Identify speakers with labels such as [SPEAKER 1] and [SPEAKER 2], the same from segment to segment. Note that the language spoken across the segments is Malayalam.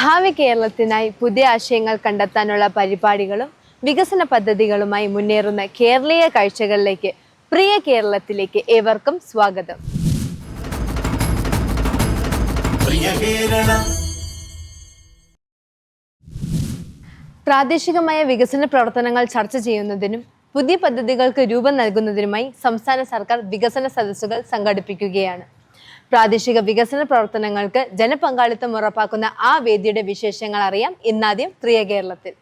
[SPEAKER 1] ഭാവി കേരളത്തിനായി പുതിയ ആശയങ്ങൾ കണ്ടെത്താനുള്ള പരിപാടികളും വികസന പദ്ധതികളുമായി മുന്നേറുന്ന കേരളീയ കാഴ്ചകളിലേക്ക് പ്രിയ കേരളത്തിലേക്ക് ഏവർക്കും സ്വാഗതം. പ്രാദേശികമായ വികസന പ്രവർത്തനങ്ങൾ ചർച്ച ചെയ്യുന്നതിനും പുതിയ പദ്ധതികൾക്ക് രൂപം നൽകുന്നതിനുമായി സംസ്ഥാന സർക്കാർ വികസന സദസ്സുകൾ സംഘടിപ്പിക്കുകയാണ്. പ്രാദേശിക വികസന പ്രവർത്തനങ്ങൾക്ക് ജനപങ്കാളിത്തം ഉറപ്പാക്കുന്ന ആ വേദിയുടെ വിശേഷങ്ങൾ അറിയാം ഇന്നാദ്യം പ്രിയ കേരളത്തിൽ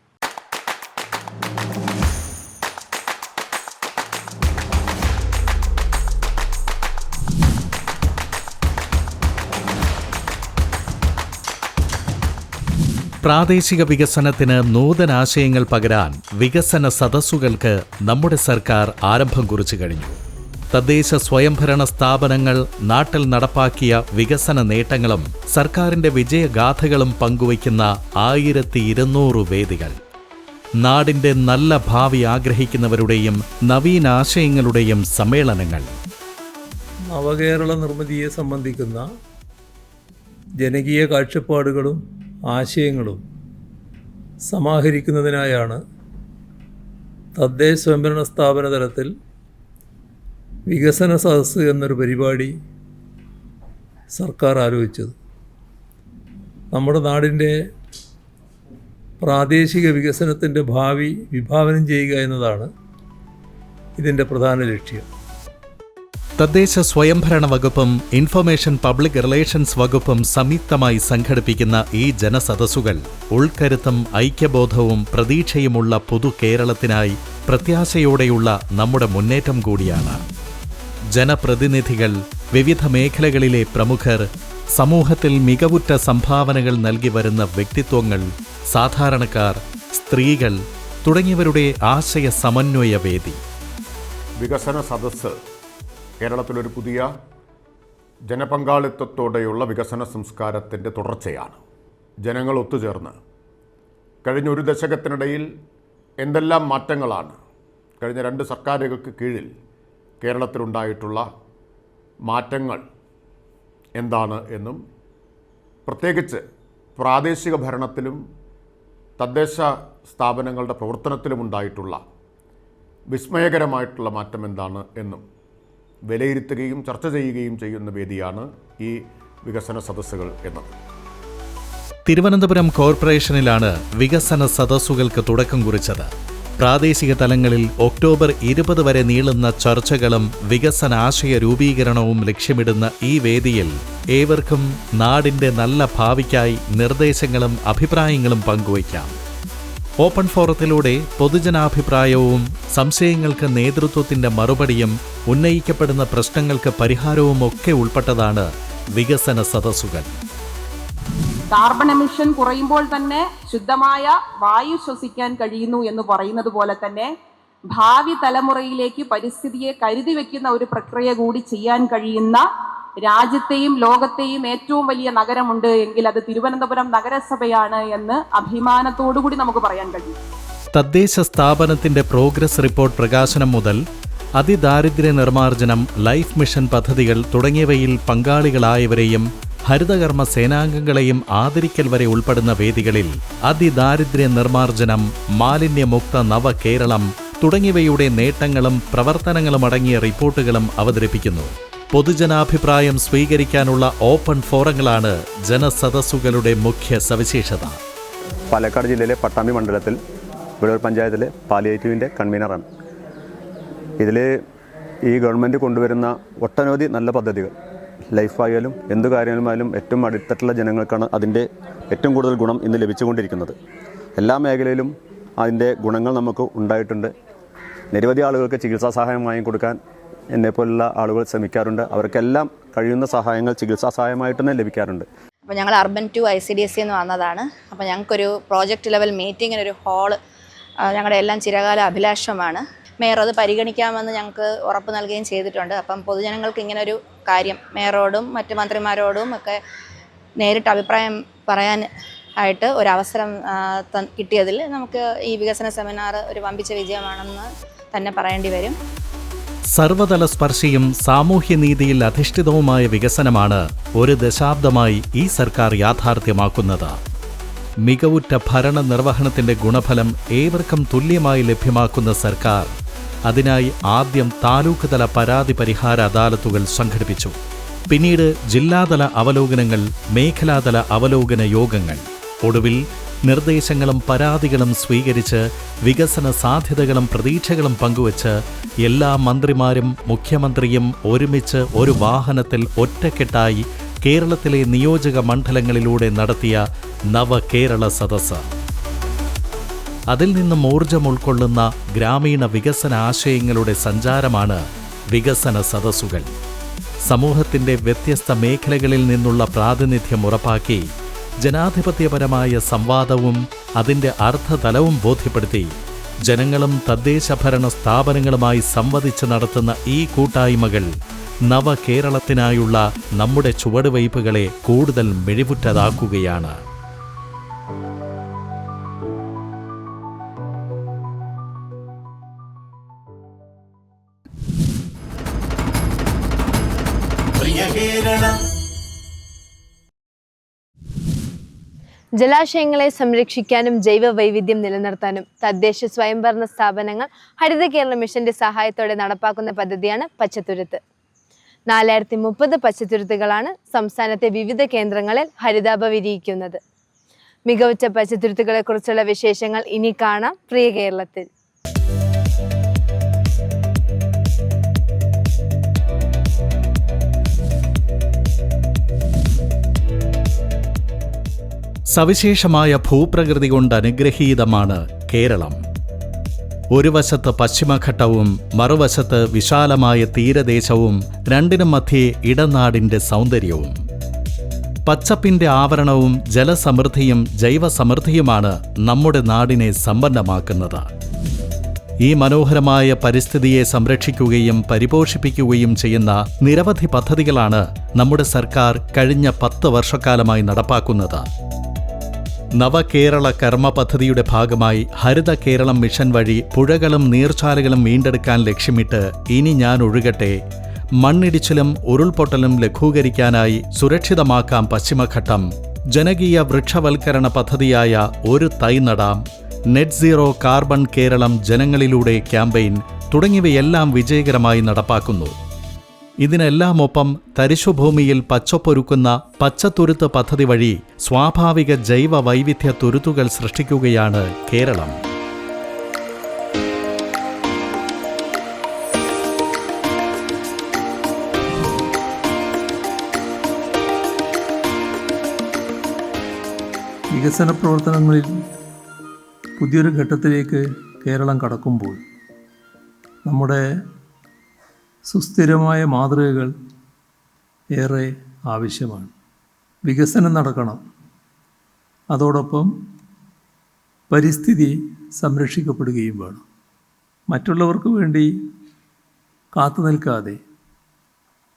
[SPEAKER 2] പ്രാദേശിക വികസനത്തിന് നൂതനാശയങ്ങൾ പകരാൻ വികസന സദസ്സുകൾക്ക് നമ്മുടെ സർക്കാർ ആരംഭം കുറിച്ചു കഴിഞ്ഞു. തദ്ദേശ സ്വയംഭരണ സ്ഥാപനങ്ങൾ നാട്ടിൽ നടപ്പാക്കിയ വികസന നേട്ടങ്ങളും സർക്കാരിന്റെ വിജയഗാഥകളും പങ്കുവയ്ക്കുന്ന ആയിരത്തി ഇരുന്നൂറ് വേദികൾ. നാടിന്റെ നല്ല ഭാവി ആഗ്രഹിക്കുന്നവരുടെയും നവീനാശയങ്ങളുടെയും സമ്മേളനങ്ങൾ.
[SPEAKER 3] നവകേരള നിർമ്മിതിയെ സംബന്ധിക്കുന്ന ജനകീയ കാഴ്ചപ്പാടുകളും ആശയങ്ങളും സമാഹരിക്കുന്നതിനായാണ് തദ്ദേശ സ്വയംഭരണ സ്ഥാപന തലത്തിൽ വികസന സദസ്സ് എന്നൊരു പരിപാടി സർക്കാർ ആലോചിച്ചത്. നമ്മുടെ നാടിന്റെ പ്രാദേശിക വികസനത്തിന്റെ ഭാവി വിഭാവനം ചെയ്യുക എന്നതാണ് ഇതിന്റെ പ്രധാന ലക്ഷ്യം.
[SPEAKER 2] തദ്ദേശ സ്വയംഭരണ വകുപ്പും ഇൻഫർമേഷൻ പബ്ലിക് റിലേഷൻസ് വകുപ്പും സംയുക്തമായി സംഘടിപ്പിക്കുന്ന ഈ ജനസദസ്സുകൾ ഉൾക്കരുത്തും ഐക്യബോധവും പ്രതീക്ഷയുമുള്ള പുതു കേരളത്തിനായി പ്രത്യാശയോടെയുള്ള നമ്മുടെ മുന്നേറ്റം കൂടിയാണ്. ജനപ്രതിനിധികൾ വിവിധ മേഖലകളിലെ പ്രമുഖർ സമൂഹത്തിൽ മികവുറ്റ സംഭാവനകൾ നൽകി വരുന്ന വ്യക്തിത്വങ്ങൾ സാധാരണക്കാർ സ്ത്രീകൾ തുടങ്ങിയവരുടെ ആശയ സമന്വയ വേദി.
[SPEAKER 4] വികസന സദസ്സ് കേരളത്തിലൊരു പുതിയ ജനപങ്കാളിത്തത്തോടെയുള്ള വികസന സംസ്കാരത്തിന്റെ തുടർച്ചയാണ്. ജനങ്ങൾ ഒത്തുചേർന്ന്. കഴിഞ്ഞ ഒരു ദശകത്തിനിടയിൽ എന്തെല്ലാം മാറ്റങ്ങളാണ്? കഴിഞ്ഞ രണ്ട് സർക്കാരുകൾക്ക് കീഴിൽ കേരളത്തിലുണ്ടായിട്ടുള്ള മാറ്റങ്ങൾ എന്താണ് എന്നും പ്രത്യേകിച്ച് പ്രാദേശിക ഭരണത്തിലും തദ്ദേശ സ്ഥാപനങ്ങളുടെ പ്രവർത്തനത്തിലും ഉണ്ടായിട്ടുള്ള വിസ്മയകരമായിട്ടുള്ള മാറ്റം എന്താണ് എന്നും വിലയിരുത്തുകയും ചർച്ച ചെയ്യുകയും ചെയ്യുന്ന വേദിയാണ് ഈ വികസന സദസ്സുകൾ എന്നത്.
[SPEAKER 2] തിരുവനന്തപുരം കോർപ്പറേഷനിലാണ് വികസന സദസ്സുകൾക്ക് തുടക്കം കുറിച്ചത്. പ്രാദേശിക തലങ്ങളിൽ ഒക്ടോബർ ഇരുപത് വരെ നീളുന്ന ചർച്ചകളും വികസന ആശയ രൂപീകരണവും ലക്ഷ്യമിടുന്ന ഈ വേദിയിൽ ഏവർക്കും നാടിന്റെ നല്ല ഭാവിക്കായി നിർദ്ദേശങ്ങളും അഭിപ്രായങ്ങളും പങ്കുവയ്ക്കാം. ഓപ്പൺ ഫോറത്തിലൂടെ പൊതുജനാഭിപ്രായവും സംശയങ്ങൾക്ക് നേതൃത്വത്തിന്റെ മറുപടിയും ഉന്നയിക്കപ്പെടുന്ന പ്രശ്നങ്ങൾക്ക് പരിഹാരവും ഒക്കെ ഉൾപ്പെട്ടതാണ് വികസന സദസ്സുകൾ.
[SPEAKER 5] കാർബൺ എമിഷൻ കുറയുമ്പോൾ തന്നെ ശുദ്ധമായ വായു ശ്വസിക്കാൻ കഴിയുന്നു എന്ന് പറയുന്നത് പോലെ തന്നെ ഭാവി തലമുറയിലേക്ക് പരിസ്ഥിതിയെ കരുതി വെക്കുന്ന ഒരു പ്രക്രിയ കൂടി ചെയ്യാൻ കഴിയുന്ന രാജ്യത്തെയും ലോകത്തെയും ഏറ്റവും വലിയ നഗരമുണ്ട് എങ്കിൽ അത് തിരുവനന്തപുരം നഗരസഭയാണ് എന്ന് അഭിമാനത്തോടു കൂടി നമുക്ക് പറയാൻ കഴിയും.
[SPEAKER 2] തദ്ദേശ സ്ഥാപനത്തിന്റെ പ്രോഗ്രസ് റിപ്പോർട്ട് പ്രകാശനം മുതൽ അതിദാരിദ്ര്യ നിർമ്മാർജനം ലൈഫ് മിഷൻ പദ്ധതികൾ തുടങ്ങിയവയിൽ പങ്കാളികളായവരെയും ഹരിതകർമ്മ സേനാംഗങ്ങളെയും ആദരിക്കൽ വരെ ഉൾപ്പെടുന്ന വേദികളിൽ അതിദാരിദ്ര്യ നിർമ്മാർജനം മാലിന്യമുക്ത നവ കേരളം തുടങ്ങിയവയുടെ നേട്ടങ്ങളും പ്രവർത്തനങ്ങളും അടങ്ങിയ റിപ്പോർട്ടുകളും അവതരിപ്പിക്കുന്നു. പൊതുജനാഭിപ്രായം സ്വീകരിക്കാനുള്ള ഓപ്പൺ ഫോറങ്ങളാണ് ജനസദസ്സുകളുടെ മുഖ്യ സവിശേഷത.
[SPEAKER 6] പാലക്കാട് ജില്ലയിലെ പട്ടാമ്പി മണ്ഡലത്തിൽ വിളൂർ പഞ്ചായത്തിലെ പാലിയേറ്റീവിന്റെ കൺവീനറാണ്. ഇതിൽ ഈ ഗവൺമെന്റ് കൊണ്ടുവരുന്ന ഒട്ടനവധി നല്ല പദ്ധതികൾ ലൈഫായാലും എന്ത് കാര്യമായാലും ഏറ്റവും അടിത്തട്ടുള്ള ജനങ്ങൾക്കാണ് അതിന്റെ ഏറ്റവും കൂടുതൽ ഗുണം ഇന്ന് ലഭിച്ചുകൊണ്ടിരിക്കുന്നത്. എല്ലാ മേഖലയിലും അതിന്റെ ഗുണങ്ങൾ നമുക്ക് ഉണ്ടായിട്ടുണ്ട്. നിരവധി ആളുകൾക്ക് ചികിത്സാ സഹായം വാങ്ങിക്കൊടുക്കാൻ എന്നെപ്പോലുള്ള ആളുകൾ ശ്രമിക്കാറുണ്ട്. അവർക്കെല്ലാം കഴിയുന്ന സഹായങ്ങൾ ചികിത്സാ സഹായമായിട്ട് തന്നെ ലഭിക്കാറുണ്ട്.
[SPEAKER 7] അപ്പോൾ ഞങ്ങൾ urban two I C D S എന്ന് വന്നതാണ്. അപ്പോൾ ഞങ്ങൾക്കൊരു പ്രോജക്റ്റ് ലെവൽ മീറ്റിങ്ങിനൊരു ഹാൾ ഞങ്ങളുടെ എല്ലാം ചിരകാല അഭിലാഷമാണ്. മേയർ അത് പരിഗണിക്കാമെന്ന് ഞങ്ങൾക്ക് ഉറപ്പ് നൽകുകയും ചെയ്തിട്ടുണ്ട്. അപ്പം പൊതുജനങ്ങൾക്ക് ഇങ്ങനൊരു കാര്യം മേയറോടും മറ്റ് മന്ത്രിമാരോടും ഒക്കെ നേരിട്ട് അഭിപ്രായം പറയാൻ ആയിട്ട് ഒരു അവസരം ആ, ത- കിട്ടിയതിൽ നമുക്ക് ഈ വികസന സെമിനാർ ഒരു വമ്പിച്ച വിജയമാണെന്ന് തന്നെ പറയേണ്ടി വരും.
[SPEAKER 2] സർവതല സ്പർശിയും സാമൂഹ്യനീതിയിൽ അധിഷ്ഠിതവുമായ വികസനമാണ് ഒരു ദശാബ്ദമായി ഈ സർക്കാർ യാഥാർത്ഥ്യമാക്കുന്നത്. മികവുറ്റ ഭരണ നിർവഹണത്തിന്റെ ഗുണഫലം ഏവർക്കും തുല്യമായി ലഭ്യമാക്കുന്ന സർക്കാർ അതിനായി ആദ്യം താലൂക്ക് തല പരാതി പരിഹാര അദാലത്തുകൾ സംഘടിപ്പിച്ചു. പിന്നീട് ജില്ലാതല അവലോകനങ്ങൾ മേഖലാതല അവലോകന യോഗങ്ങൾ. ഒടുവിൽ നിർദ്ദേശങ്ങളും പരാതികളും സ്വീകരിച്ച് വികസന സാധ്യതകളും പ്രതീക്ഷകളും പങ്കുവച്ച് എല്ലാ മന്ത്രിമാരും മുഖ്യമന്ത്രിയും ഒരുമിച്ച് ഒരു വാഹനത്തിൽ ഒറ്റക്കെട്ടായി കേരളത്തിലെ നിയോജക മണ്ഡലങ്ങളിലൂടെ നടത്തിയ നവകേരള സദസ്സ്. അതിൽ നിന്നും ഊർജം ഉൾക്കൊള്ളുന്ന ഗ്രാമീണ വികസന ആശയങ്ങളുടെ സഞ്ചാരമാണ് വികസന സദസ്സുകൾ. സമൂഹത്തിന്റെ വ്യത്യസ്ത മേഖലകളിൽ നിന്നുള്ള പ്രാതിനിധ്യം ഉറപ്പാക്കി ജനാധിപത്യപരമായ സംവാദവും അതിന്റെ അർത്ഥതലവും ബോധ്യപ്പെടുത്തി ജനങ്ങളും തദ്ദേശഭരണ സ്ഥാപനങ്ങളുമായി സംവദിച്ച് നടത്തുന്ന ഈ കൂട്ടായ്മകൾ നവകേരളത്തിനായുള്ള നമ്മുടെ ചുവടുവയ്പ്പുകളെ കൂടുതൽ മിഴിവുറ്റതാക്കുകയാണ്.
[SPEAKER 1] ജലാശയങ്ങളെ സംരക്ഷിക്കാനും ജൈവ വൈവിധ്യം നിലനിർത്താനും തദ്ദേശ സ്വയംഭരണ സ്ഥാപനങ്ങൾ ഹരിത കേരള മിഷന്റെ സഹായത്തോടെ നടപ്പാക്കുന്ന പദ്ധതിയാണ് പച്ചത്തുരുത്ത്. നാലായിരത്തി മുപ്പത് പച്ചത്തുരുത്തുകളാണ് സംസ്ഥാനത്തെ വിവിധ കേന്ദ്രങ്ങളിൽ ഹരിതാഭ വിരിയിക്കുന്നത് മികവുറ്റ പച്ചത്തുരുത്തുകളെക്കുറിച്ചുള്ള വിശേഷങ്ങൾ ഇനി കാണാം പ്രിയ കേരളത്തിൽ.
[SPEAKER 2] സവിശേഷമായ ഭൂപ്രകൃതി കൊണ്ട് അനുഗ്രഹീതമാണ് കേരളം. ഒരു വശത്ത് പശ്ചിമഘട്ടവും മറുവശത്ത് വിശാലമായ തീരദേശവും രണ്ടിനും മധ്യേ ഇടനാടിന്റെ സൗന്ദര്യവും. പച്ചപ്പിന്റെ ആവരണവും ജലസമൃദ്ധിയും ജൈവസമൃദ്ധിയുമാണ് നമ്മുടെ നാടിനെ സമ്പന്നമാക്കുന്നത്. ഈ മനോഹരമായ പരിസ്ഥിതിയെ സംരക്ഷിക്കുകയും പരിപോഷിപ്പിക്കുകയും ചെയ്യുന്ന നിരവധി പദ്ധതികളാണ് നമ്മുടെ സർക്കാർ കഴിഞ്ഞ പത്ത് വർഷക്കാലമായി നടപ്പാക്കുന്നത്. നവകേരള കർമ്മ പദ്ധതിയുടെ ഭാഗമായി ഹരിത കേരളം മിഷൻ വഴി പുഴകളും നീർച്ചാലുകളും വീണ്ടെടുക്കാൻ ലക്ഷ്യമിട്ട് ഇനി ഞാൻ ഒഴുകട്ടെ. മണ്ണിടിച്ചിലും ഉരുൾപൊട്ടലും ലഘൂകരിക്കാനായി സുരക്ഷിതമാക്കാം പശ്ചിമഘട്ടം. ജനകീയ വൃക്ഷവൽക്കരണ പദ്ധതിയായ ഒരു തൈ നടാം. നെറ്റ് സീറോ കാർബൺ കേരളം ജനങ്ങളിലൂടെ ക്യാമ്പയിൻ തുടങ്ങിയവയെല്ലാം വിജയകരമായി നടപ്പാക്കുന്നു. ഇതിനെല്ലാമൊപ്പം തരിശുഭൂമിയിൽ പച്ചപ്പൊരുക്കുന്ന പച്ചത്തുരുത്ത് പദ്ധതി വഴി സ്വാഭാവിക ജൈവ വൈവിധ്യ തുരുത്തുകൾ സൃഷ്ടിക്കുകയാണ് കേരളം.
[SPEAKER 3] വികസന പ്രവർത്തനങ്ങളിൽ പുതിയൊരു ഘട്ടത്തിലേക്ക് കേരളം കടക്കുമ്പോൾ നമ്മുടെ സുസ്ഥിരമായ മാതൃകകൾ ഏറെ ആവശ്യമാണ്. വികസനം നടക്കണം. അതോടൊപ്പം പരിസ്ഥിതി സംരക്ഷിക്കപ്പെടുകയും വേണം. മറ്റുള്ളവർക്ക് വേണ്ടി കാത്തു നിൽക്കാതെ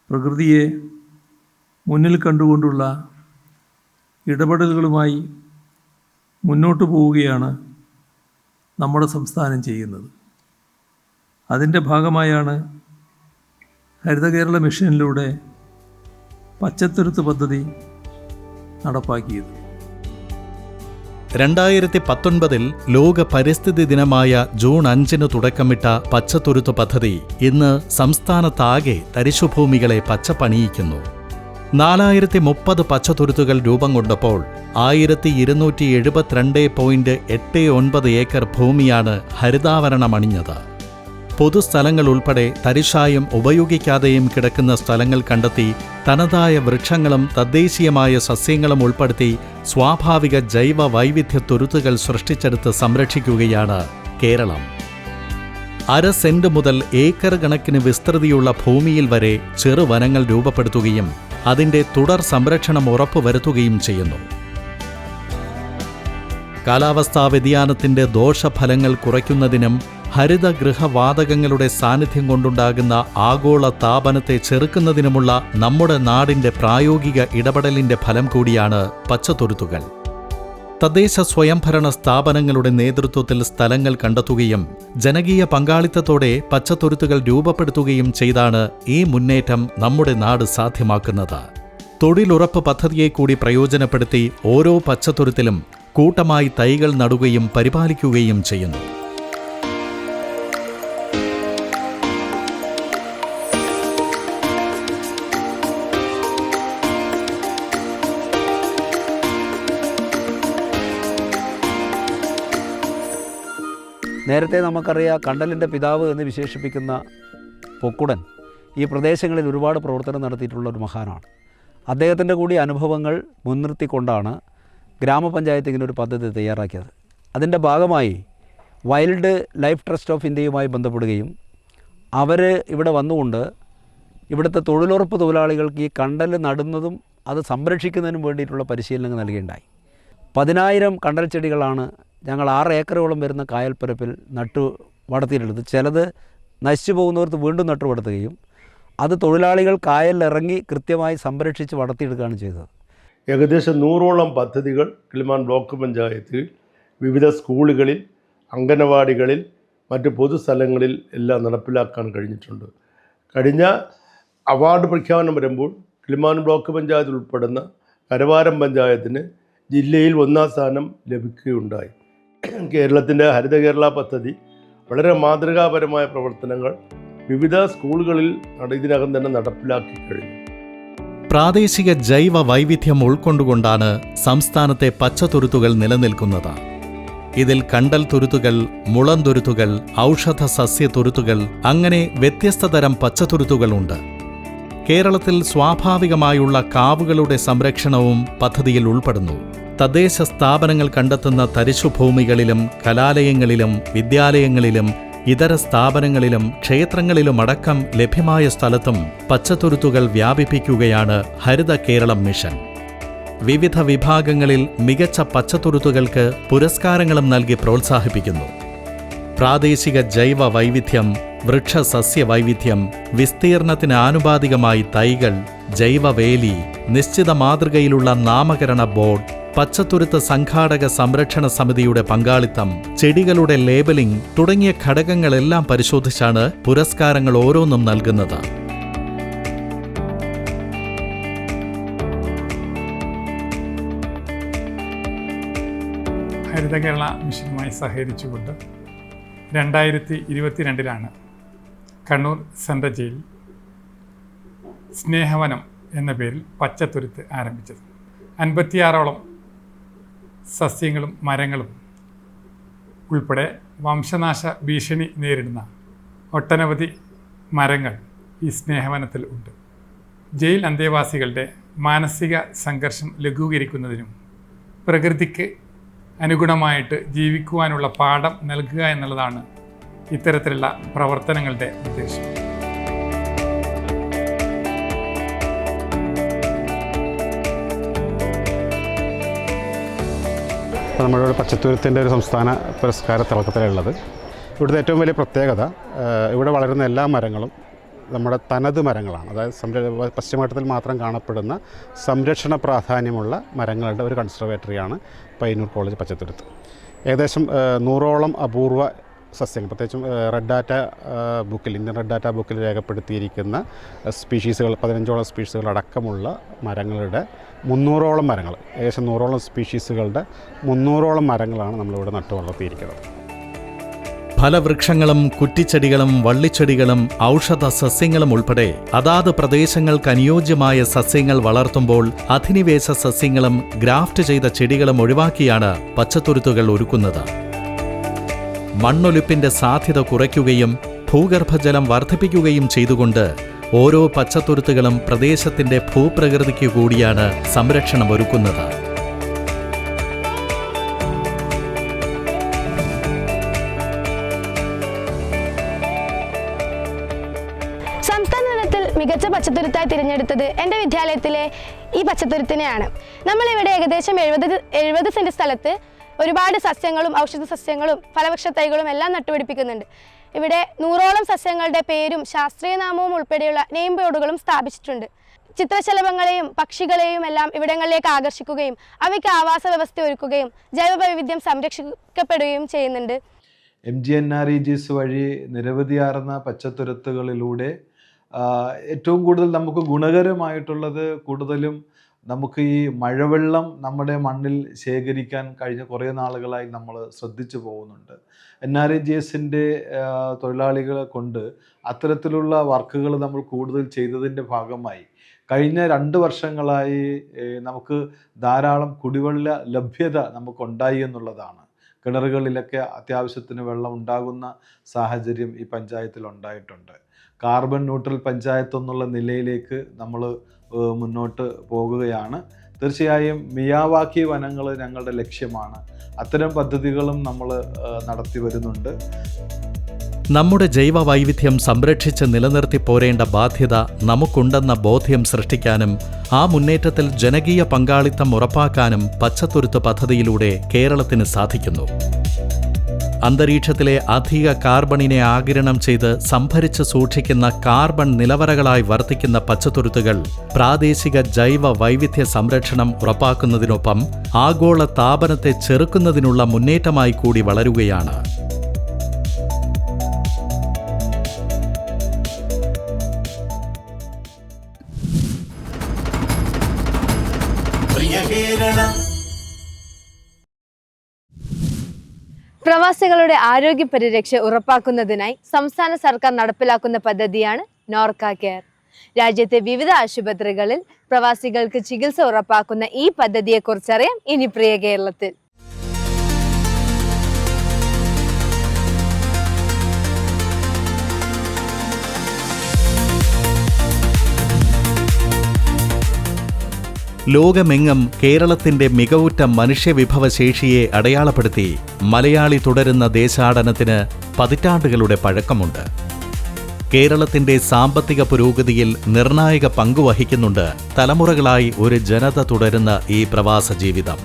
[SPEAKER 3] പ്രകൃതിയെ മുന്നിൽ കണ്ടുകൊണ്ടുള്ള ഇടപെടലുകളുമായി മുന്നോട്ട് പോവുകയാണ് നമ്മുടെ സംസ്ഥാനം ചെയ്യുന്നത്. അതിന്റെ ഭാഗമായാണ് ഹരിത കേരള മിഷനിലൂടെ പച്ചത്തുരുത്ത് പദ്ധതി നടപ്പാക്കിയത്.
[SPEAKER 2] രണ്ടായിരത്തി പത്തൊൻപതിൽ ലോക പരിസ്ഥിതി ദിനമായ ജൂൺ അഞ്ചിന് തുടക്കമിട്ട പച്ചത്തുരുത്ത് പദ്ധതി ഇന്ന് സംസ്ഥാനത്താകെ തരിശുഭൂമികളെ പച്ചപ്പണിയിക്കുന്നു. നാലായിരത്തി മുപ്പത് പച്ചത്തുരുത്തുകൾ രൂപം കൊണ്ടപ്പോൾ ആയിരത്തി ഇരുന്നൂറ്റി എഴുപത്തിരണ്ട് പോയിന്റ് എട്ട് ഒൻപത് ഏക്കർ ഭൂമിയാണ് ഹരിതാവരണമണിഞ്ഞത്. പൊതുസ്ഥലങ്ങൾ ഉൾപ്പെടെ തരിശായും ഉപയോഗിക്കാതെയും കിടക്കുന്ന സ്ഥലങ്ങൾ കണ്ടെത്തി തനതായ വൃക്ഷങ്ങളും തദ്ദേശീയമായ സസ്യങ്ങളും ഉൾപ്പെടുത്തി സ്വാഭാവിക ജൈവ വൈവിധ്യ തുരുത്തുകൾ സൃഷ്ടിച്ചെടുത്ത് സംരക്ഷിക്കുകയാണ് കേരളം. അര സെന്റ് മുതൽ ഏക്കർ കണക്കിന് വിസ്തൃതിയുള്ള ഭൂമിയിൽ വരെ ചെറുവനങ്ങൾ രൂപപ്പെടുത്തുകയും അതിന്റെ തുടർ സംരക്ഷണം ഉറപ്പുവരുത്തുകയും ചെയ്യുന്നു. കാലാവസ്ഥാ വ്യതിയാനത്തിന്റെ ദോഷഫലങ്ങൾ കുറയ്ക്കുന്നതിനും ഹരിതഗൃഹവാതകങ്ങളുടെ സാന്നിധ്യം കൊണ്ടുണ്ടാകുന്ന ആഗോള താപനത്തെ ചെറുക്കുന്നതിനുമുള്ള നമ്മുടെ നാടിന്റെ പ്രായോഗിക ഇടപെടലിന്റെ ഫലം കൂടിയാണ് പച്ചത്തുരുത്തുകൾ തദ്ദേശ സ്വയംഭരണ സ്ഥാപനങ്ങളുടെ നേതൃത്വത്തിൽ സ്ഥലങ്ങൾ കണ്ടെത്തുകയും ജനകീയ പങ്കാളിത്തത്തോടെ പച്ചത്തുരുത്തുകൾ രൂപപ്പെടുത്തുകയും ചെയ്താണ് ഈ മുന്നേറ്റം നമ്മുടെ നാട് സാധ്യമാക്കുന്നത്. തൊഴിലുറപ്പ് പദ്ധതിയെ കൂടി പ്രയോജനപ്പെടുത്തി ഓരോ പച്ചത്തുരുത്തിലും കൂട്ടമായി തൈകൾ നടുകയും പരിപാലിക്കുകയും ചെയ്യുന്നു.
[SPEAKER 8] നേരത്തെ നമുക്കറിയാം കണ്ടലിന്റെ പിതാവ് എന്ന് വിശേഷിപ്പിക്കുന്ന പൊക്കുടൻ ഈ പ്രദേശങ്ങളിൽ ഒരുപാട് പ്രവർത്തനം നടത്തിയിട്ടുള്ള ഒരു മഹാനാണ്. അദ്ദേഹത്തിന്റെ കൂടി അനുഭവങ്ങൾ മുൻനിർത്തിക്കൊണ്ടാണ് ഗ്രാമപഞ്ചായത്ത് ഇങ്ങനെ ഒരു പദ്ധതി തയ്യാറാക്കിയത്. അതിന്റെ ഭാഗമായി വൈൽഡ് ലൈഫ് ട്രസ്റ്റ് ഓഫ് ഇന്ത്യയുമായി ബന്ധപ്പെടുകയും അവർ ഇവിടെ വന്നുകൊണ്ട് ഇവിടുത്തെ തൊഴിലുറപ്പ് തൊഴിലാളികൾക്ക് ഈ കണ്ടൽ നടുന്നതും അത് സംരക്ഷിക്കുന്നതിനും വേണ്ടിയിട്ടുള്ള പരിശീലനങ്ങൾ നൽകുകയുണ്ടായി. പതിനായിരം കണ്ടൽ ചെടികളാണ് ഞങ്ങൾ ആറ് ഏക്കറോളം വരുന്ന കായൽപ്പരപ്പിൽ നട്ടു വളർത്തിയിട്ടുള്ളത് ചിലത് നശിച്ചു പോകുന്നവർക്ക് വീണ്ടും നട്ടു വളർത്തുകയും അത് തൊഴിലാളികൾ കായലിറങ്ങി കൃത്യമായി സംരക്ഷിച്ച് വളർത്തിയെടുക്കുകയാണ് ചെയ്തത്.
[SPEAKER 9] ഏകദേശം നൂറോളം പദ്ധതികൾ കിളിമാൻ ബ്ലോക്ക് പഞ്ചായത്തിൽ വിവിധ സ്കൂളുകളിൽ അംഗനവാടികളിൽ മറ്റ് പൊതുസ്ഥലങ്ങളിൽ എല്ലാം നടപ്പിലാക്കാൻ കഴിഞ്ഞിട്ടുണ്ട്. കഴിഞ്ഞ അവാർഡ് പ്രഖ്യാപനം വരുമ്പോൾ കിളിമാൻ ബ്ലോക്ക് പഞ്ചായത്തിൽ ഉൾപ്പെടുന്ന കരവാരം പഞ്ചായത്തിന് ജില്ലയിൽ ഒന്നാം സ്ഥാനം ലഭിക്കുകയുണ്ടായി. കേരളത്തിന്റെ ഹരിത കേരള പദ്ധതി വളരെ മാതൃകാപരമായ പ്രവർത്തനങ്ങൾ വിവിധ സ്കൂളുകളിൽ ഇതിനകം തന്നെ നടപ്പിലാക്കി കഴിഞ്ഞു.
[SPEAKER 2] പ്രാദേശിക ജൈവ വൈവിധ്യം ഉൾക്കൊണ്ടുകൊണ്ടാണ് സംസ്ഥാനത്തെ പച്ചത്തുരുത്തുകൾ നിലനിൽക്കുന്നത്. ഇതിൽ കണ്ടൽ തുരുത്തുകൾ മുളന്തുരുത്തുകൾ ഔഷധ സസ്യ തുരുത്തുകൾ അങ്ങനെ വ്യത്യസ്ത തരം പച്ചത്തുരുത്തുകളുണ്ട് കേരളത്തിൽ സ്വാഭാവികമായുള്ള കാവുകളുടെ സംരക്ഷണവും പദ്ധതിയിൽ ഉൾപ്പെടുന്നു. തദ്ദേശ സ്ഥാപനങ്ങൾ കണ്ടെത്തുന്ന തരിശുഭൂമികളിലും കലാലയങ്ങളിലും വിദ്യാലയങ്ങളിലും ഇതര സ്ഥാപനങ്ങളിലും ക്ഷേത്രങ്ങളിലുമടക്കം ലഭ്യമായ സ്ഥലത്തും പച്ചത്തുരുത്തുകൾ വ്യാപിപ്പിക്കുകയാണ് ഹരിത കേരളം മിഷൻ. വിവിധ വിഭാഗങ്ങളിൽ മികച്ച പച്ചത്തുരുത്തുകൾക്ക് പുരസ്കാരങ്ങളും നൽകി പ്രോത്സാഹിപ്പിക്കുന്നു. പ്രാദേശിക ജൈവ വൈവിധ്യം വൃക്ഷസസ്യ വൈവിധ്യം വിസ്തീർണത്തിന് ആനുപാതികമായി തൈകൾ ജൈവവേലി നിശ്ചിത മാതൃകയിലുള്ള നാമകരണ ബോർഡ് പച്ചത്തുരുത്ത് സംഘാടക സംരക്ഷണ സമിതിയുടെ പങ്കാളിത്തം ചെടികളുടെ ലേബലിംഗ് തുടങ്ങിയ ഘടകങ്ങളെല്ലാം പരിശോധിച്ചാണ് പുരസ്കാരങ്ങൾ ഓരോന്നും നൽകുന്നത്.
[SPEAKER 10] ഹരിത കേരള മിഷനുമായി സഹകരിച്ചുകൊണ്ട് രണ്ടായിരത്തി ഇരുപത്തിരണ്ടിലാണ് കണ്ണൂർ സെൻട്രൽ സ്നേഹവനം എന്ന പേരിൽ പച്ചത്തുരുത്ത് ആരംഭിച്ചത്. അൻപത്തിയാറോളം സസ്യങ്ങളും മരങ്ങളും ഉൾപ്പെടെ വംശനാശ ഭീഷണി നേരിടുന്ന ഒട്ടനവധി മരങ്ങൾ ഈ സ്നേഹവനത്തിൽ ഉണ്ട്. ജയിൽ അന്തേവാസികളുടെ മാനസിക സംഘർഷം ലഘൂകരിക്കുന്നതിനും പ്രകൃതിക്ക് അനുഗുണമായിട്ട് ജീവിക്കുവാനുള്ള പാഠം നൽകുക എന്നുള്ളതാണ് ഇത്തരത്തിലുള്ള പ്രവർത്തനങ്ങളുടെ ഉദ്ദേശം.
[SPEAKER 11] അപ്പോൾ നമ്മളിവിടെ പച്ചത്തുരുത്തിന്റെ ഒരു സംസ്ഥാന പുരസ്കാര തിളക്കത്തിലുള്ളത് ഇവിടുത്തെ ഏറ്റവും വലിയ പ്രത്യേകത ഇവിടെ വളരുന്ന എല്ലാ മരങ്ങളും നമ്മുടെ തനത് മരങ്ങളാണ്. അതായത് സംര പശ്ചിമഘട്ടത്തിൽ മാത്രം കാണപ്പെടുന്ന സംരക്ഷണ പ്രാധാന്യമുള്ള മരങ്ങളുടെ ഒരു കൺസർവേറ്ററിയാണ് പയ്യന്നൂർ കോളേജ് പച്ചത്തുരുത്ത്. ഏകദേശം നൂറോളം അപൂർവ സസ്യങ്ങൾ പ്രത്യേകിച്ചും റെഡ് ഡാറ്റ ബുക്കിൽ ഇന്ത്യൻ റെഡ് ഡാറ്റ ബുക്കിൽ രേഖപ്പെടുത്തിയിരിക്കുന്ന സ്പീഷീസുകൾ പതിനഞ്ചോളം സ്പീഷീസുകൾ അടക്കമുള്ള മരങ്ങളുടെ മുന്നൂറോളം മരങ്ങൾ ഏകദേശം നൂറോളം സ്പീഷീസുകളുടെ മുന്നൂറോളം മരങ്ങളാണ് നമ്മളിവിടെ നട്ടു വളർത്തിയിരിക്കുന്നത്
[SPEAKER 2] ഫലവൃക്ഷങ്ങളും കുറ്റിച്ചെടികളും വള്ളിച്ചെടികളും ഔഷധ സസ്യങ്ങളും ഉൾപ്പെടെ അതാത് പ്രദേശങ്ങൾക്ക് അനുയോജ്യമായ സസ്യങ്ങൾ വളർത്തുമ്പോൾ അധിനിവേശ സസ്യങ്ങളും ഗ്രാഫ്റ്റ് ചെയ്ത ചെടികളും ഒഴിവാക്കിയാണ് പച്ചത്തുരുത്തുകൾ ഒരുക്കുന്നത്. മണ്ണൊലിപ്പിന്റെ സാധ്യത കുറയ്ക്കുകയും ഭൂഗർഭജലം വർദ്ധിപ്പിക്കുകയും ചെയ്തുകൊണ്ട് ഓരോ പച്ചത്തുരുത്തുകളും പ്രദേശത്തിന്റെ ഭൂപ്രകൃതിക്ക് കൂടിയാണ് സംരക്ഷണം ഒരുക്കുന്നത്.
[SPEAKER 12] സംസ്ഥാന മികച്ച പച്ചത്തുരുത്തായി തിരഞ്ഞെടുത്തത് എന്റെ വിദ്യാലയത്തിലെ ഈ പച്ചത്തുരുത്തിനെയാണ്. നമ്മളിവിടെ ഏകദേശം എഴുപത് എഴുപത് സെന്റ് സ്ഥലത്ത് ഒരുപാട് സസ്യങ്ങളും ഔഷധ സസ്യങ്ങളും ഫലവൃക്ഷ തൈകളും എല്ലാം നട്ടുപിടിപ്പിക്കുന്നുണ്ട്. ഇവിടെ നൂറോളം സസ്യങ്ങളുടെ പേരും ശാസ്ത്രീയ നാമവും ഉൾപ്പെടെയുള്ള നെയിം ബോർഡുകളും സ്ഥാപിച്ചിട്ടുണ്ട്. ചിത്രശലഭങ്ങളെയും പക്ഷികളെയും എല്ലാം ഇവിടങ്ങളിലേക്ക് ആകർഷിക്കുകയും അവയ്ക്ക് ആവാസ വ്യവസ്ഥ ഒരുക്കുകയും ജൈവവൈവിധ്യം സംരക്ഷിക്കപ്പെടുകയും ചെയ്യുന്നുണ്ട്.
[SPEAKER 13] M G N R E G S വഴി നിരവധിയാർന്ന പച്ചത്തുരത്തുകളിലൂടെ ഏറ്റവും കൂടുതൽ നമുക്ക് ഗുണകരമായിട്ടുള്ളത് കൂടുതലും നമുക്ക് ഈ മഴവെള്ളം നമ്മുടെ മണ്ണിൽ ശേഖരിക്കാൻ കഴിഞ്ഞ കുറേ നാളുകളായി നമ്മൾ ശ്രദ്ധിച്ചു പോകുന്നുണ്ട്. എൻ ആർ ഐ ജി എസിന്റെ തൊഴിലാളികളെ കൊണ്ട് അത്തരത്തിലുള്ള വർക്കുകൾ നമ്മൾ കൂടുതൽ ചെയ്തതിന്റെ ഭാഗമായി. കഴിഞ്ഞ രണ്ട് വർഷങ്ങളായി നമുക്ക് ധാരാളം കുടിവെള്ള ലഭ്യത നമുക്കുണ്ടായി എന്നുള്ളതാണ്. കിണറുകളിലൊക്കെ അത്യാവശ്യത്തിന് വെള്ളം ഉണ്ടാകുന്ന സാഹചര്യം ഈ പഞ്ചായത്തിൽ ഉണ്ടായിട്ടുണ്ട്. കാർബൺ ന്യൂട്രൽ പഞ്ചായത്ത് എന്നുള്ള നിലയിലേക്ക് നമ്മൾ മുന്നോട്ട് പോകുകയാണ്. തീർച്ചയായും മിയാവാക്കി വനങ്ങൾ ഞങ്ങളുടെ ലക്ഷ്യമാണ്. അത്തരം പദ്ധതികളും നമ്മൾ നടത്തി വരുന്നുണ്ട്.
[SPEAKER 2] നമ്മുടെ ജൈവ വൈവിധ്യം സംരക്ഷിച്ച് നിലനിർത്തി പോരേണ്ട ബാധ്യത നമുക്കുണ്ടെന്ന ബോധ്യം സൃഷ്ടിക്കാനും ആ മുന്നേറ്റത്തിൽ ജനകീയ പങ്കാളിത്തം ഉറപ്പാക്കാനും പച്ചത്തുരുത്ത് പദ്ധതിയിലൂടെ കേരളത്തിന് സാധിക്കുന്നു. അന്തരീക്ഷത്തിലെ അധിക കാർബണിനെ ആകിരണം ചെയ്ത് സംഭരിച്ച് സൂക്ഷിക്കുന്ന കാർബൺ നിലവറകളായി വർത്തിക്കുന്ന പച്ചത്തുരുത്തുകൾ പ്രാദേശിക ജൈവ വൈവിധ്യ സംരക്ഷണം ഉറപ്പാക്കുന്നതിനൊപ്പം ആഗോള താപനത്തെ ചെറുക്കുന്നതിനുള്ള മുന്നേറ്റമായി കൂടി വളരുകയാണ്.
[SPEAKER 1] പ്രവാസികളുടെ ആരോഗ്യ പരിരക്ഷ ഉറപ്പാക്കുന്നതിനായി സംസ്ഥാന സർക്കാർ നടപ്പിലാക്കുന്ന പദ്ധതിയാണ് നോർക്ക കെയർ. രാജ്യത്തെ വിവിധ ആശുപത്രികളിൽ പ്രവാസികൾക്ക് ചികിത്സ ഉറപ്പാക്കുന്ന ഈ പദ്ധതിയെക്കുറിച്ചറിയാം ഇനി പ്രിയ കേരളത്തിൽ.
[SPEAKER 2] ലോകമെങ്ങും കേരളത്തിന്റെ മികവുറ്റ മനുഷ്യവിഭവശേഷിയെ അടയാളപ്പെടുത്തി മലയാളി തുടരുന്ന ദേശാടനത്തിന് പതിറ്റാണ്ടുകളുടെ പഴക്കമുണ്ട്. കേരളത്തിന്റെ സാമ്പത്തിക പുരോഗതിയിൽ നിർണായക പങ്കുവഹിക്കുന്നുണ്ട് തലമുറകളായി ഒരു ജനത തുടരുന്ന ഈ പ്രവാസ ജീവിതം.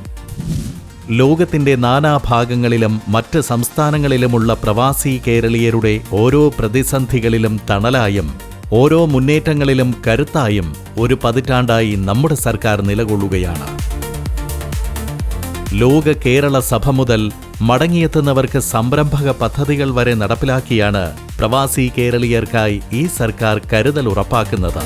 [SPEAKER 2] ലോകത്തിന്റെ നാനാഭാഗങ്ങളിലും മറ്റ് സംസ്ഥാനങ്ങളിലുമുള്ള പ്രവാസി കേരളീയരുടെ ഓരോ പ്രതിസന്ധികളിലും തണലായും ഓരോ മുന്നേറ്റങ്ങളിലും കരുത്തായും ഒരു പതിറ്റാണ്ടായി നമ്മുടെ സർക്കാർ നിലകൊള്ളുകയാണ്. ലോക കേരള സഭ മുതൽ മടങ്ങിയെത്തുന്നവർക്ക് സംരംഭക പദ്ധതികൾ വരെ നടപ്പിലാക്കിയാണ് പ്രവാസി കേരളീയർക്കായി ഈ സർക്കാർ കരുതൽ ഉറപ്പാക്കുന്നത്.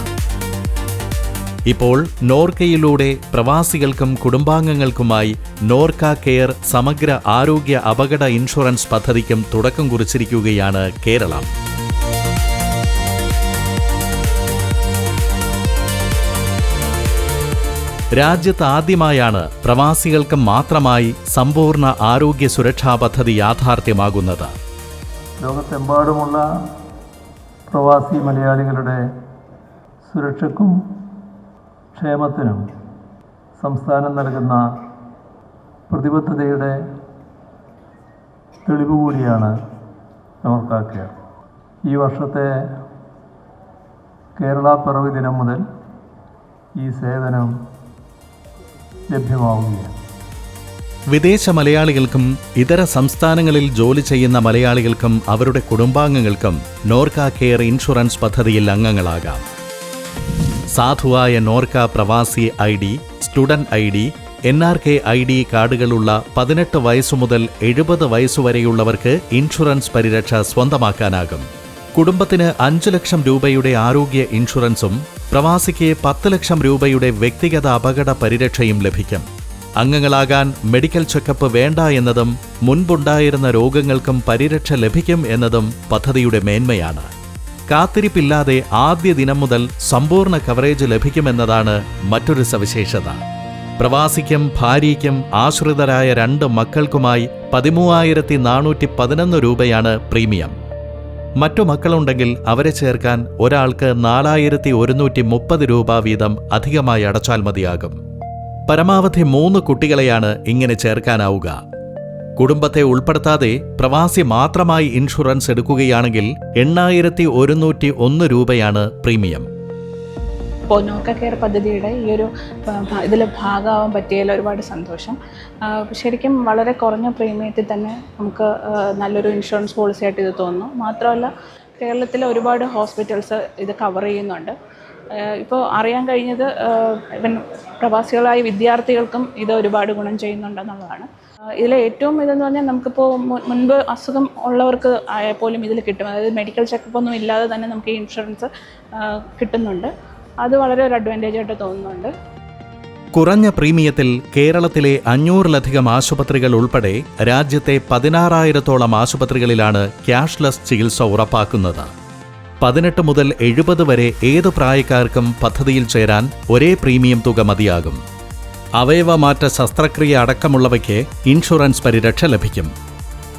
[SPEAKER 2] ഇപ്പോൾ നോർക്കയിലൂടെ പ്രവാസികൾക്കും കുടുംബാംഗങ്ങൾക്കുമായി നോർക്ക കെയർ സമഗ്ര ആരോഗ്യ അപകട ഇൻഷുറൻസ് പദ്ധതിക്കും തുടക്കം കുറിച്ചിരിക്കുകയാണ് കേരളം. രാജ്യത്ത് ആദ്യമായാണ് പ്രവാസികൾക്ക് മാത്രമായി സമ്പൂർണ ആരോഗ്യ സുരക്ഷാ പദ്ധതി യാഥാർത്ഥ്യമാകുന്നത്.
[SPEAKER 14] ലോകത്തെമ്പാടുമുള്ള പ്രവാസി മലയാളികളുടെ സുരക്ഷയ്ക്കും ക്ഷേമത്തിനും സംസ്ഥാനം നൽകുന്ന പ്രതിബദ്ധതയുടെ തെളിവ് കൂടിയാണ് ഈ വർഷത്തെ കേരള പിറവി ദിനം മുതൽ ഈ സേവനം ലഭ്യമാവുകയാണ്.
[SPEAKER 2] വിദേശ മലയാളികൾക്കും ഇതര സംസ്ഥാനങ്ങളിൽ ജോലി ചെയ്യുന്ന മലയാളികൾക്കും അവരുടെ കുടുംബാംഗങ്ങൾക്കും നോർക്ക കെയർ ഇൻഷുറൻസ് പദ്ധതിയിൽ അംഗങ്ങളാകാം. സാധുവായ Norka Pravasi I D student I D N R K I D കാർഡുകളുള്ള പതിനെട്ട് വയസ്സു മുതൽ എഴുപത് വയസ്സുവരെയുള്ളവർക്ക് ഇൻഷുറൻസ് പരിരക്ഷ സ്വന്തമാക്കാനാകും. കുടുംബത്തിന് അഞ്ചു ലക്ഷം രൂപയുടെ ആരോഗ്യ ഇൻഷുറൻസും പ്രവാസിക്ക് പത്ത് ലക്ഷം രൂപയുടെ വ്യക്തിഗത അപകട പരിരക്ഷയും ലഭിക്കും. അംഗങ്ങളാകാൻ മെഡിക്കൽ ചെക്കപ്പ് വേണ്ട എന്നതും മുൻപുണ്ടായിരുന്ന രോഗങ്ങൾക്കും പരിരക്ഷ ലഭിക്കും എന്നതും പദ്ധതിയുടെ മേന്മയാണ്. കാത്തിരിപ്പില്ലാതെ ആദ്യ ദിനം മുതൽ സമ്പൂർണ കവറേജ് ലഭിക്കുമെന്നതാണ് മറ്റൊരു സവിശേഷത. പ്രവാസിക്കും ഭാര്യയ്ക്കും ആശ്രിതരായ രണ്ട് മക്കൾക്കുമായി പതിമൂവായിരത്തി നാനൂറ്റി പതിനൊന്ന് രൂപയാണ് പ്രീമിയം. മറ്റു മക്കളുണ്ടെങ്കിൽ അവരെ ചേർക്കാൻ ഒരാൾക്ക് നാലായിരത്തി ഒരുന്നൂറ്റി മുപ്പത് രൂപ വീതം അധികമായി അടച്ചാൽ മതിയാകും. പരമാവധി മൂന്ന് കുട്ടികളെയാണ് ഇങ്ങനെ ചേർക്കാനാവുക. കുടുംബത്തെ ഉൾപ്പെടുത്താതെ പ്രവാസി മാത്രമായി ഇൻഷുറൻസ് എടുക്കുകയാണെങ്കിൽ എണ്ണായിരത്തി ഒരുന്നൂറ്റി ഒന്ന് രൂപയാണ് പ്രീമിയം.
[SPEAKER 15] നോക്ക കെയർ പദ്ധതിയുടെ ഈ ഒരു ഇതിൽ ഭാഗമാവാൻ പറ്റിയതിൽ ഒരുപാട് സന്തോഷം. ശരിക്കും വളരെ കുറഞ്ഞ പ്രീമിയത്തിൽ തന്നെ നമുക്ക് നല്ലൊരു ഇൻഷുറൻസ് പോളിസി ആയിട്ട് ഇത് തോന്നുന്നു. മാത്രമല്ല കേരളത്തിലെ ഒരുപാട് ഹോസ്പിറ്റൽസ് ഇത് കവർ ചെയ്യുന്നുണ്ട്. ഇപ്പോൾ അറിയാൻ കഴിഞ്ഞത് ഇവൻ പ്രവാസികളായ വിദ്യാർത്ഥികൾക്കും ഇത് ഒരുപാട് ഗുണം ചെയ്യുന്നുണ്ടെന്നുള്ളതാണ്. ഇതിലെ ഏറ്റവും ഇതെന്ന് പറഞ്ഞാൽ നമുക്കിപ്പോൾ മുൻപ് അസുഖം ഉള്ളവർക്ക് പോലും ഇതിൽ കിട്ടും. അതായത് മെഡിക്കൽ ചെക്കപ്പ് ഒന്നും ഇല്ലാതെ തന്നെ നമുക്ക് ഈ ഇൻഷുറൻസ് കിട്ടുന്നുണ്ട്. അത് വളരെ ഒരു അഡ്വാന്റേജ് ആയിട്ട് തോന്നുന്നുണ്ട്.
[SPEAKER 2] കുറഞ്ഞ പ്രീമിയത്തിൽ കേരളത്തിലെ അഞ്ഞൂറിലധികം ആശുപത്രികൾ ഉൾപ്പെടെ രാജ്യത്തെ പതിനാറായിരത്തോളം ആശുപത്രികളിലാണ് ക്യാഷ്ലെസ് ചികിത്സ ഉറപ്പാക്കുന്നത്. പതിനെട്ട് മുതൽ എഴുപത് വരെ ഏത് പ്രായക്കാർക്കും പദ്ധതിയിൽ ചേരാൻ ഒരേ പ്രീമിയം തുക മതിയാകും. അവയവമാറ്റ ശസ്ത്രക്രിയ അടക്കമുള്ളവയ്ക്ക് ഇൻഷുറൻസ് പരിരക്ഷ ലഭിക്കും.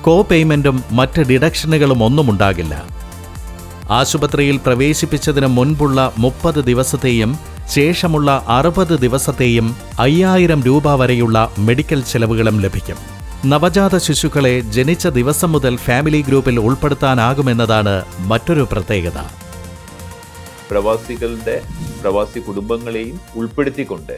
[SPEAKER 2] കോ പേയ്മെന്റും മറ്റ് ഡിഡക്ഷനുകളും ഒന്നും ഉണ്ടാകില്ല. ആശുപത്രിയിൽ പ്രവേശിപ്പിച്ചതിന് മുൻപുള്ള മുപ്പത് ദിവസത്തെയും ശേഷമുള്ള അറുപത് ദിവസത്തെയും അയ്യായിരം രൂപ വരെയുള്ള മെഡിക്കൽ ചെലവുകളും ലഭിക്കും. നവജാത ശിശുക്കളെ ജനിച്ച ദിവസം മുതൽ ഫാമിലി ഗ്രൂപ്പിൽ ഉൾപ്പെടുത്താനാകുമെന്നതാണ് മറ്റൊരു പ്രത്യേകത.
[SPEAKER 16] പ്രവാസികളുടെ പ്രവാസി കുടുംബങ്ങളെയും ഉൾപ്പെടുത്തിക്കൊണ്ട്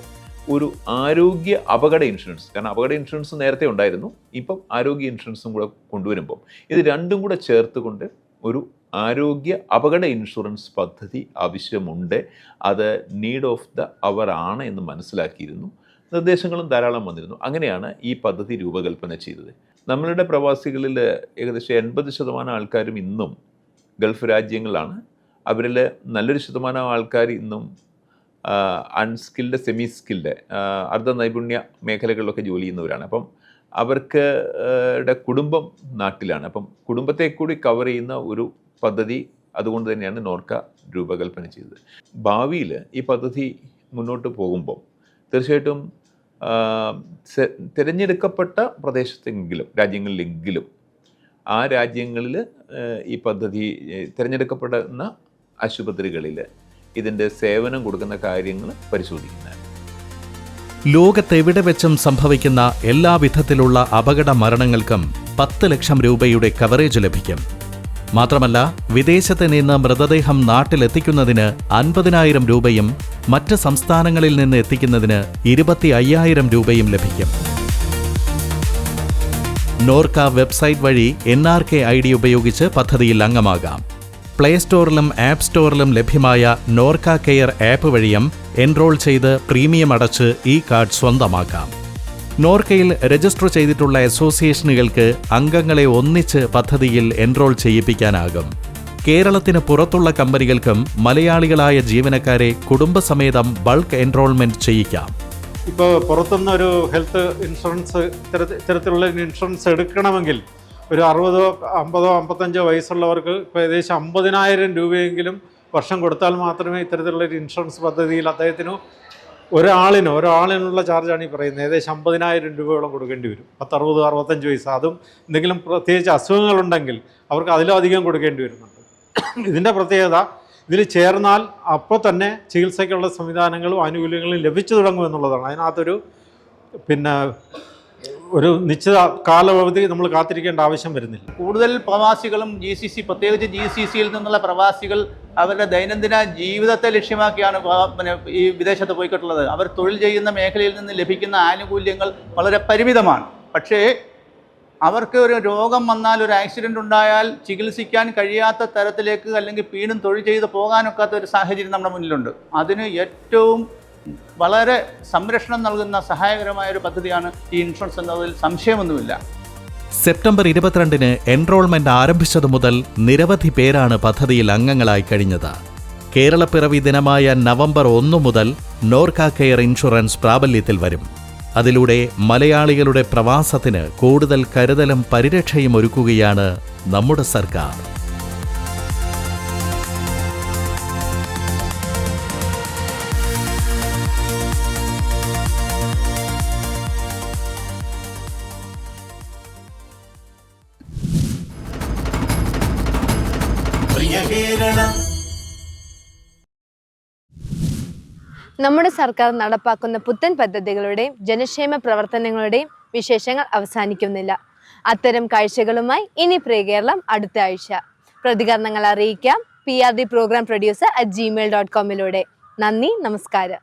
[SPEAKER 16] ഒരു ആരോഗ്യ അപകട ഇൻഷുറൻസ് കാരണം അപകട ഇൻഷുറൻസ് നേരത്തെ ഉണ്ടായിരുന്നു ഇപ്പം ആരോഗ്യ ഇൻഷുറൻസും കൂടെ കൊണ്ടുവരുമ്പം ഇത് രണ്ടും കൂടെ ചേർത്തുകൊണ്ട് ഒരു ആരോഗ്യ അപകട ഇൻഷുറൻസ് പദ്ധതി ആവശ്യമുണ്ട്. അത് നീഡ് ഓഫ് ദ അവർ ആണ് എന്ന് മനസ്സിലാക്കിയിരുന്നു. നിർദ്ദേശങ്ങളും ധാരാളം വന്നിരുന്നു. അങ്ങനെയാണ് ഈ പദ്ധതി രൂപകൽപ്പന ചെയ്തത്. നമ്മളുടെ പ്രവാസികളിൽ ഏകദേശം എൺപത് ശതമാനം ആൾക്കാരും ഇന്നും ഗൾഫ് രാജ്യങ്ങളാണ്. അവരിൽ നല്ലൊരു ശതമാനം ആൾക്കാർ ഇന്നും അൺസ്കിൽഡ് സെമി സ്കിൽഡ് അർദ്ധ നൈപുണ്യ മേഖലകളിലൊക്കെ ജോലി ചെയ്യുന്നവരാണ്. അപ്പം അവർക്ക് കുടുംബം നാട്ടിലാണ്. അപ്പം കുടുംബത്തെ കൂടി കവർ ചെയ്യുന്ന ഒരു പദ്ധതി അതുകൊണ്ട് തന്നെയാണ് നോർക്ക രൂപകൽപ്പന ചെയ്തത്. ഭാവിയിൽ ഈ പദ്ധതി മുന്നോട്ട് പോകുമ്പോൾ തീർച്ചയായിട്ടും തിരഞ്ഞെടുക്കപ്പെട്ട പ്രദേശത്തെങ്കിലും രാജ്യങ്ങളിലെങ്കിലും ആ രാജ്യങ്ങളിൽ ഈ പദ്ധതി തിരഞ്ഞെടുക്കപ്പെടുന്ന ആശുപത്രികളിൽ ഇതിന്റെ സേവനം കൊടുക്കുന്ന കാര്യങ്ങൾ പരിശോധിക്കുന്നതാണ്.
[SPEAKER 2] ലോകത്തെവിടെ വെച്ചും സംഭവിക്കുന്ന എല്ലാവിധത്തിലുള്ള അപകട മരണങ്ങൾക്കും പത്ത് ലക്ഷം രൂപയുടെ കവറേജ് ലഭിക്കും. മാത്രമല്ല വിദേശത്ത് നിന്ന് മൃതദേഹം നാട്ടിലെത്തിക്കുന്നതിന് അൻപതിനായിരം രൂപയും മറ്റ് സംസ്ഥാനങ്ങളിൽ നിന്ന് എത്തിക്കുന്നതിന് ഇരുപത്തി അയ്യായിരം രൂപയും ലഭിക്കും. നോർക്ക വെബ്സൈറ്റ് വഴി N R K I D ഉപയോഗിച്ച് പദ്ധതിയിൽ അംഗമാകാം. പ്ലേ സ്റ്റോറിലും ആപ്പ് സ്റ്റോറിലും ലഭ്യമായ നോർക്ക കെയർ ആപ്പ് വഴിയും എൻറോൾ ചെയ്ത് പ്രീമിയം അടച്ച് ഈ കാർഡ് സ്വന്തമാക്കാം. നോർക്കയിൽ രജിസ്റ്റർ ചെയ്തിട്ടുള്ള അസോസിയേഷനുകൾക്ക് അംഗങ്ങളെ ഒന്നിച്ച് പദ്ധതിയിൽ എൻറോൾ ചെയ്യിപ്പിക്കാനാകും. കേരളത്തിന് പുറത്തുള്ള കമ്പനികൾക്കും മലയാളികളായ ജീവനക്കാരെ കുടുംബസമേതം ബൾക്ക് എൻറോൾമെന്റ് ചെയ്യിക്കാം.
[SPEAKER 11] ഇപ്പോൾ പുറത്തുനിന്ന് ഒരു ഹെൽത്ത് ഇൻഷുറൻസ് ഇത്തരത്തിലുള്ള ഇൻഷുറൻസ് എടുക്കണമെങ്കിൽ ഒരു അറുപതോ അമ്പതോ അമ്പത്തഞ്ചോ വയസ്സുള്ളവർക്ക് ഇപ്പോൾ ഏകദേശം അമ്പതിനായിരം രൂപയെങ്കിലും വർഷം കൊടുത്താൽ മാത്രമേ ഇത്തരത്തിലുള്ള ഒരു ഇൻഷുറൻസ് പദ്ധതിയിൽ അദ്ദേഹത്തിന് ഒരാളിന് ഒരാളിനുള്ള ചാർജാണ് ഈ പറയുന്നത്. ഏകദേശം അമ്പതിനായിരം രൂപയോളം കൊടുക്കേണ്ടി വരും. പത്തറുപത് അറുപത്തഞ്ച് വയസ്സ് അതും എന്തെങ്കിലും പ്രത്യേകിച്ച് അസുഖങ്ങളുണ്ടെങ്കിൽ അവർക്ക് അതിലും അധികം കൊടുക്കേണ്ടി വരുന്നുണ്ട്. ഇതിന്റെ പ്രത്യേകത ഇതിൽ ചേർന്നാൽ അപ്പോൾ തന്നെ ചികിത്സയ്ക്കുള്ള സംവിധാനങ്ങളും ആനുകൂല്യങ്ങളും ലഭിച്ചു തുടങ്ങും എന്നുള്ളതാണ്. അതിനകത്തൊരു പിന്നെ ഒരു നിശ്ചിത കാലാവധി നമ്മൾ കാത്തിരിക്കേണ്ട ആവശ്യം വരുന്നില്ല.
[SPEAKER 17] കൂടുതൽ പ്രവാസികളും ജി സി സി പ്രത്യേകിച്ച് ജി സി സിയിൽ നിന്നുള്ള പ്രവാസികൾ അവരുടെ ദൈനംദിന ജീവിതത്തെ ലക്ഷ്യമാക്കിയാണ് പിന്നെ ഈ വിദേശത്ത് പോയിക്കൊണ്ടുള്ളത്. അവർ തൊഴിൽ ചെയ്യുന്ന മേഖലയിൽ നിന്ന് ലഭിക്കുന്ന ആനുകൂല്യങ്ങൾ വളരെ പരിമിതമാണ്. പക്ഷേ അവർക്ക് ഒരു രോഗം വന്നാൽ ഒരു ആക്സിഡന്റ് ഉണ്ടായാൽ ചികിത്സിക്കാൻ കഴിയാത്ത തരത്തിലേക്ക് അല്ലെങ്കിൽ വീണ്ടും തൊഴിൽ ചെയ്ത് പോകാനൊക്കാത്ത ഒരു സാഹചര്യം നമ്മുടെ മുന്നിലുണ്ട്. അതിന് ഏറ്റവും വളരെ സംരക്ഷണം നൽകുന്ന സഹായകരമായ ഒരു പദ്ധതിയാണ് ഈ ഇൻഷുറൻസ് എന്നതിൽ സംശയമൊന്നുമില്ല.
[SPEAKER 2] സെപ്റ്റംബർ ഇരുപത്തിരണ്ടിന് എൻറോൾമെന്റ് ആരംഭിച്ചതു മുതൽ നിരവധി പേരാണ് പദ്ധതിയിൽ അംഗങ്ങളായി കഴിഞ്ഞത്. കേരളപ്പിറവി ദിനമായ നവംബർ ഒന്നു മുതൽ നോർക്ക കെയർ ഇൻഷുറൻസ് പ്രാബല്യത്തിൽ വരും. അതിലൂടെ മലയാളികളുടെ പ്രവാസത്തിന് കൂടുതൽ കരുതലും പരിരക്ഷയും ഒരുക്കുകയാണ് നമ്മുടെ സർക്കാർ.
[SPEAKER 1] നമ്മുടെ സർക്കാർ നടപ്പാക്കുന്ന പുത്തൻ പദ്ധതികളുടെയും ജനക്ഷേമ പ്രവർത്തനങ്ങളുടെയും വിശേഷങ്ങൾ അവസാനിക്കുന്നില്ല. അത്തരം കാഴ്ചകളുമായി ഇനി പ്രിയ കേരളം അടുത്ത ആഴ്ച. പ്രതികരണങ്ങൾ അറിയിക്കാം. P R D program producer at Gmail dot കോമിലൂടെ നന്ദി നമസ്കാരം.